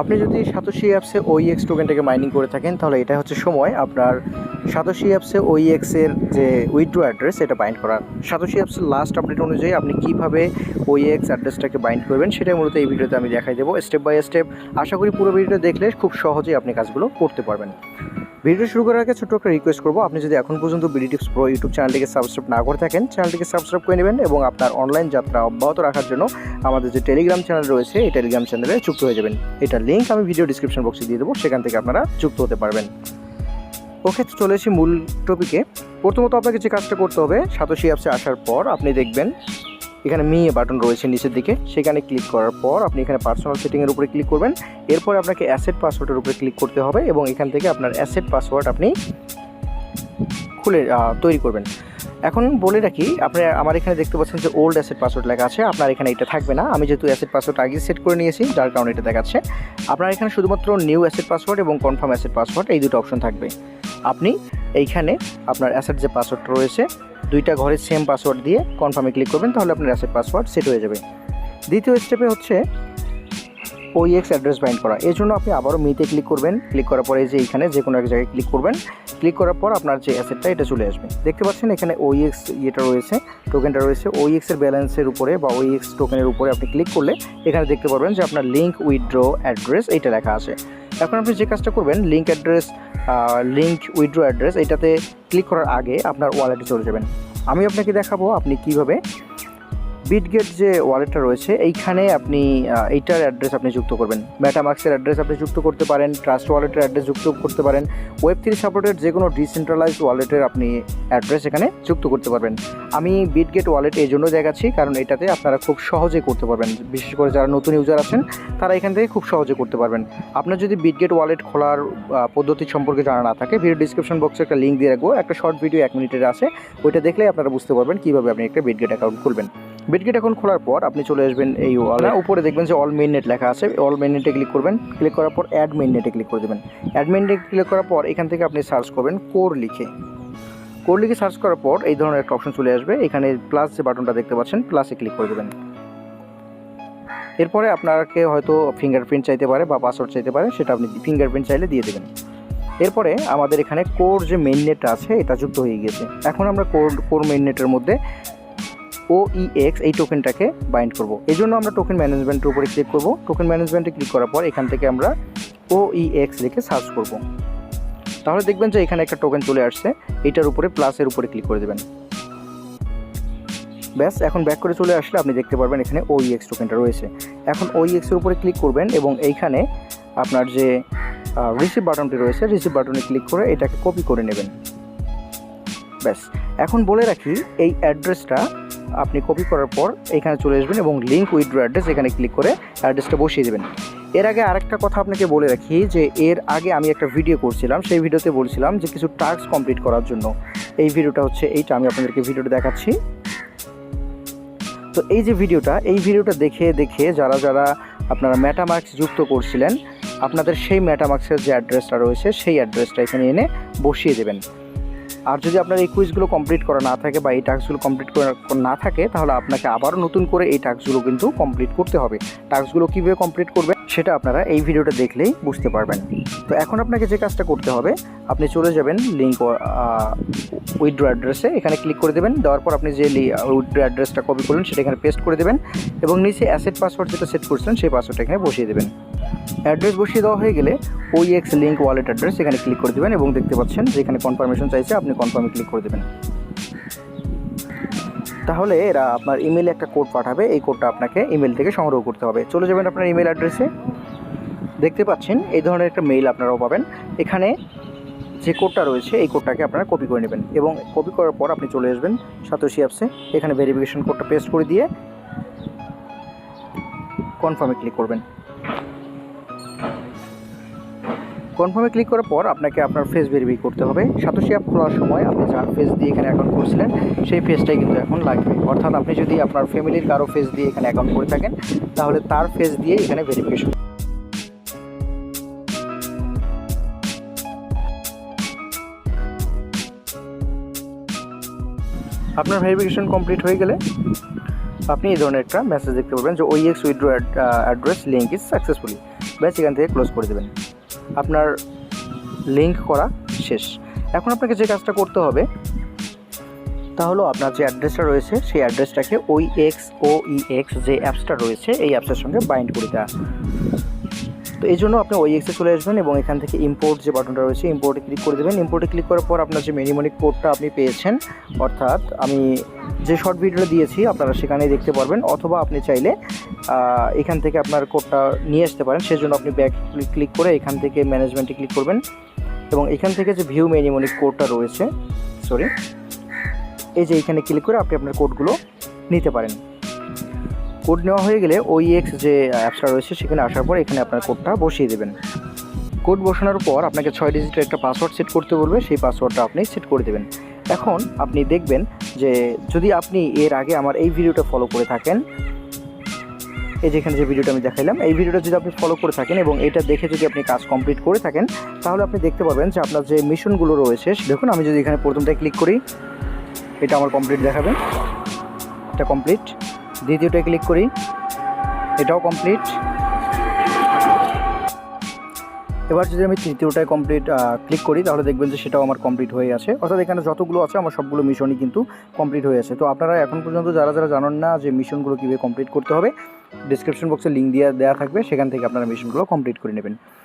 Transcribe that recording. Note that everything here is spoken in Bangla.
আপনি যদি সাতোশি অ্যাপসে ওই এক্স টোকেনটাকে মাইনিং করে থাকেন, তাহলে এটা হচ্ছে সময় আপনার সাতোশি অ্যাপসে ওই এক্সের যে উইথড্রো অ্যাড্রেস এটা বাইন্ড করার সাতোশি অ্যাপসের লাস্ট আপডেট অনুযায়ী আপনি কীভাবে ওই এক্স অ্যাড্রেসটাকে বাইন্ড করবেন, সেটাই মূলত এই ভিডিওতে আমি দেখাই দেবো। স্টেপ বাই স্টেপ আশা করি পুরো ভিডিওটা দেখলে খুব সহজেই আপনি কাজগুলো করতে পারবেন। ভিডিও শুরু করার আগে ছোট্ট একটা রিকোয়েস্ট করব। আপনি যদি এখন পর্যন্ত বিডি টিপস প্রো ইউটিউব চ্যানেলটিকে সাবস্ক্রাইব না করে থাকেন, চ্যানেলটিকে সাবস্ক্রাইব করে নেবেন এবং আপনার অনলাইন যাত্রা অব্যাহত রাখার জন্য আমাদের যে টেলিগ্রাম চ্যানেল রয়েছে, এই টেলিগ্রাম চ্যানেলে যুক্ত হয়ে যাবেন। এটার লিঙ্ক আমি ভিডিও ডিসক্রিপশন বক্সে দিয়ে দেবো, সেখান থেকে আপনারা যুক্ত হতে পারবেন। ওকে চলে এসেছি মূল টপিকে প্রথমত আপনাকে যে কাজটা করতে হবে, সাতোশি অ্যাপসে আসার পর আপনি দেখবেন এখানে মি বাটন রয়েছে নিচের দিকে। সেখানে ক্লিক করার পর আপনি এখানে পার্সোনাল সেটিংয়ের উপরে ক্লিক করবেন। এরপর আপনাকে অ্যাসেট পাসওয়ার্ডের উপরে ক্লিক করতে হবে এবং এখান থেকে আপনার অ্যাসেট পাসওয়ার্ড আপনি খুলে তৈরি করবেন। এখন বলে রাখি, আপনি, আমার এখানে দেখতে পাচ্ছেন যে ওল্ড অ্যাসেট পাসওয়ার্ড লেখা আছে। আপনার এখানে এটা থাকবে না। আমি যেহেতু অ্যাসেট পাসওয়ার্ড আগে সেট করে নিয়েছি, যার কারণে এটা দেখাচ্ছে। আপনার এখানে শুধুমাত্র নিউ অ্যাসেট পাসওয়ার্ড এবং কনফার্ম অ্যাসেট পাসওয়ার্ড এই দুটো অপশন থাকবে। আপনি এইখানে আপনার অ্যাসেট যে পাসওয়ার্ডটা রয়েছে দুইটা ঘরের সেম পাসওয়ার্ড দিয়ে কনফার্মে ক্লিক করবেন, তাহলে আপনার অ্যাসেট পাসওয়ার্ড সেট হয়ে যাবে। দ্বিতীয় স্টেপে হচ্ছে ওই এক্স অ্যাড্রেস বাইন্ড করা। এর জন্য আপনি আবারও মিতে ক্লিক করবেন। ক্লিক করার পরে যে এইখানে যে কোনো এক জায়গায় ক্লিক করবেন। ক্লিক করার পর আপনার যে অ্যাসেটটা এটা চলে আসবে। দেখতে পাচ্ছেন এখানে ওই এক্স ইয়েটা রয়েছে টোকেনটা রয়েছে ওই এক্সের ব্যালেন্সের উপরে বা ওই এক্স টোকেনের উপরে আপনি ক্লিক করলে এখানে দেখতে পারবেন যে আপনার লিঙ্ক উইথড্র অ্যাড্রেস এইটা লেখা আছে। এখন আপনি যে কাজটা করবেন link address link withdraw address এটাতে ক্লিক করার আগে আপনার ওয়ালেটে চলে যাবেন। আমি আপনাকে দেখাবো আপনি কীভাবে বিটগেট যে ওয়ালেটটা রয়েছে, এইখানে আপনি এইটার অ্যাড্রেস আপনি যুক্ত করবেন। মেটামার্ক্সের অ্যাড্রেস আপনি যুক্ত করতে পারেন ট্রাস্ট ওয়ালেটের অ্যাড্রেস যুক্ত করতে পারেন ওয়েব থ্রি সাপোর্টের যে কোনো ডিসেন্ট্রালাইজড ওয়ালেটের আপনি অ্যাড্রেস এখানে যুক্ত করতে পারবেন। আমি বিটগেট ওয়ালেট এই জন্য দেখাচ্ছি, কারণ এটাতে আপনারা খুব সহজে করতে পারবেন। বিশেষ করে যারা নতুন ইউজার আছেন, তারা এখান থেকে খুব সহজে করতে পারবেন। আপনার যদি বিটগেট ওয়ালেট খোলার পদ্ধতি সম্পর্কে জানা না থাকে ভিডিও ডিসক্রিপশন বক্সে একটা লিঙ্ক দিয়ে রাখব। একটা শর্ট ভিডিও এক মিনিটের আছে, ওইটা দেখলেই আপনারা বুঝতে পারবেন কীভাবে আপনি একটা বিটগেট অ্যাকাউন্ট খুলবেন। বিটগেট এখন খোলার পর আপনি চলে আসবেন এই ওয়ালে উপরে দেখবেন যে অল মেন নেট লেখা আছে। অল মেন নেটে ক্লিক করবেন। ক্লিক করার পর অ্যাড মেন নেটে ক্লিক করে দেবেন। অ্যাড মেন নেটে ক্লিক করার পর এখান থেকে আপনি সার্চ করবেন কোর লিখে। কোর লিখে সার্চ করার পর এই ধরনের একটা অপশন চলে আসবে। এখানে প্লাস যে বাটনটা দেখতে পাচ্ছেন প্লাসে ক্লিক করে দেবেন। এরপরে আপনাকে হয়তো ফিঙ্গারপ্রিন্ট চাইতে পারে বা পাসওয়ার্ড চাইতে পারে, সেটা আপনি ফিঙ্গারপ্রিন্ট চাইলে দিয়ে দেবেন। এরপরে আমাদের এখানে কোর যে মেইন নেটটা আছে, এটা যুক্ত হয়ে গিয়েছে। এখন আমরা কোর কোর মেইন নেটের মধ্যে ওইএক্স এই টোকেনটাকে বাইন্ড করব। এই জন্য আমরা টোকেন ম্যানেজমেন্টের উপরে ক্লিক করব। টোকেন ম্যানেজমেন্টে ক্লিক করার পর এখান থেকে আমরা ওইএক্স লিখে সার্চ করব। তাহলে দেখবেন যে এখানে একটা টোকেন চলে আসছে। এটার উপরে প্লাসের উপরে ক্লিক করে দেবেন। ব্যাস, এখন ব্যাক করে চলে আসলে আপনি দেখতে পারবেন এখানে ওইএক্স টোকেনটা রয়েছে। এখন ওইএক্সের উপরে ক্লিক করবেন এবং এইখানে আপনার যে রিসিভ বাটনটি রয়েছে রিসিভ বাটনে ক্লিক করে এটাকে কপি করে নেবেন। ব্যাস, এখন বলে রাখি, এই অ্যাড্রেসটা আপনি কপি করার পর এখানে চলে আসবেন এবং লিঙ্ক উইথড্র অ্যাড্রেস এখানে ক্লিক করে অ্যাড্রেসটা বসিয়ে দেবেন। এর আগে আরেকটা কথা আপনাকে বলে রাখি যে এর আগে আমি একটা ভিডিও করছিলাম, সেই ভিডিওতে বলছিলাম যে কিছু টাস্ক কমপ্লিট করার জন্য। এই ভিডিওটা হচ্ছে এইটা, আমি আপনাদেরকে ভিডিওটা দেখাচ্ছি। তো এই যে ভিডিওটা এই ভিডিওটা দেখে দেখে যারা যারা আপনারা ম্যাটামার্কস যুক্ত করছিলেন, আপনাদের সেই ম্যাটামার্ক্সের যে অ্যাড্রেসটা রয়েছে, সেই অ্যাড্রেসটা এখানে এনে বসিয়ে দেবেন। আর যদি আপনার এই কুইজগুলো কমপ্লিট করা না থাকে বা এই টাস্কগুলো কমপ্লিট করা না থাকে, তাহলে আপনাকে আবারও নতুন করে এই টাস্কগুলো কিন্তু কমপ্লিট করতে হবে। টাস্কগুলো কীভাবে কমপ্লিট করবে সেটা আপনারা এই ভিডিওটা দেখলেই বুঝতে পারবেন। তো এখন আপনাকে যে কাজটা করতে হবে, আপনি চলে যাবেন লিঙ্ক উইথড্র অ্যাড্রেসে এখানে ক্লিক করে দেবেন, দেওয়ার পর আপনি যে উইথড্র অ্যাড্রেসটা কপি করলেন, সেটা এখানে পেস্ট করে দেবেন এবং নিচে অ্যাসেট পাসওয়ার্ড যেটা সেট করেছিলেন, সেই পাসওয়ার্ডটা এখানে বসিয়ে দেবেন। অ্যাড্রেস বসিয়ে দেওয়া হয়ে গেলে ওই এক্স লিঙ্ক ওয়ালেট অ্যাড্রেস এখানে ক্লিক করে দেবেন এবং দেখতে পাচ্ছেন যে এখানে কনফার্মেশন চাইছে, আপনি কনফার্মে ক্লিক করে দেবেন। তাহলে এরা আপনার ইমেলে একটা কোড পাঠাবে, এই কোডটা আপনাকে ইমেল থেকে সংগ্রহ করতে হবে। চলে যাবেন আপনার ইমেল অ্যাড্রেসে দেখতে পাচ্ছেন, এই ধরনের একটা মেইল আপনারাও পাবেন। এখানে যে কোডটা রয়েছে, এই কোডটাকে আপনারা কপি করে নেবেন এবং কপি করার পর আপনি চলে আসবেন সাতোশি অ্যাপসে এখানে ভেরিফিকেশন কোডটা পেস্ট করে দিয়ে কনফার্মে ক্লিক করবেন। কনফার্মে ক্লিক করার পর আপনাকে আপনার ফেস ভেরিফাই করতে হবে। সাতোশি অ্যাপ খোলার সময় আপনি যার ফেস দিয়ে এখানে অ্যাকাউন্ট করেছিলেন সেই ফেসটাই কিন্তু এখন লাগবে। অর্থাৎ আপনি যদি আপনার ফ্যামিলির কারও ফেস দিয়ে এখানে অ্যাকাউন্ট করে থাকেন, তাহলে তার ফেস দিয়ে এখানে ভেরিফিকেশন আপনার ভেরিফিকেশন কমপ্লিট হয়ে গেলে আপনি এই ধরনের একটা মেসেজ দেখতে পাবেন যে ওই X withdraw address link is successfully ব্যাস, এখান থেকে ক্লোজ করে দেবেন। আপনার লিঙ্ক করা শেষ। এখন আপনাকে যে কাজটা করতে হবে, তা হলো আপনার যে অ্যাড্রেসটা রয়েছে, সেই অ্যাড্রেসটাকে ওই এক্স ও ই এক্স যে অ্যাপসটা রয়েছে, এই অ্যাপসের সঙ্গে বাইন্ড করে দেওয়া। তো এই জন্য আপনি ওই এক্সে চলে আসবেন এবং এখান থেকে ইম্পোর্ট যে বাটনটা রয়েছে ইম্পোর্টে ক্লিক করে দেবেন। ইম্পোর্টে ক্লিক করার পর আপনার যে মেনিমনিক কোডটা আপনি পেয়েছেন, অর্থাৎ আমি যে শর্ট ভিডিওটা দিয়েছি, আপনারা সেখানেই দেখতে পারবেন। অথবা আপনি চাইলে এখান থেকে আপনার কোডটা নিয়ে আসতে পারেন। সেজন্য আপনি ব্যাক ক্লিক করে এখান থেকে ম্যানেজমেন্টে ক্লিক করবেন। এবং এখান থেকে যে ভিউ মেনিমনিক কোডটা রয়েছে সরি এই যে এখানে ক্লিক করে আপনি আপনার কোডগুলো নিতে পারেন। কোড নেওয়া হয়ে গেলে ওই এক্স যে অ্যাপসটা রয়েছে সেখানে আসার পর এখানে আপনার কোডটা বসিয়ে দেবেন। কোড বসানোর পর আপনাকে ছয় ডিজিটের একটা পাসওয়ার্ড সেট করতে বলবে, সেই পাসওয়ার্ডটা আপনি সেট করে দেবেন। এখন আপনি দেখবেন যে, যদি আপনি এর আগে আমার এই ভিডিওটা ফলো করে থাকেন, এই যেখানে যে ভিডিওটা আমি দেখাইলাম, এই ভিডিওটা যদি আপনি ফলো করে থাকেন এবং এটা দেখে যদি আপনি কাজ কমপ্লিট করে থাকেন, তাহলে আপনি দেখতে পারবেন যে আপনার যে মিশনগুলো রয়েছে, দেখুন আমি যদি এখানে প্রথমটায় ক্লিক করি, এটা আমার কমপ্লিট দেখাবে এটা কমপ্লিট দ্বিতীয়টায় ক্লিক করি। এটাও কমপ্লিট এবার যদি আমি তৃতীয়টায় কমপ্লিট ক্লিক করি, তাহলে দেখবেন যে সেটাও আমার কমপ্লিট হয়ে আছে। অর্থাৎ এখানে যতগুলো আছে, আমার সবগুলো মিশনই কিন্তু কমপ্লিট হয়ে আছে। তো আপনারা এখন পর্যন্ত যারা যারা জানেন না যে মিশনগুলো কীভাবে কমপ্লিট করতে হবে ডিসক্রিপশন বক্সে লিঙ্ক দিয়ে দেওয়া থাকবে। সেখান থেকে আপনারা মিশনগুলো কমপ্লিট করে নেবেন।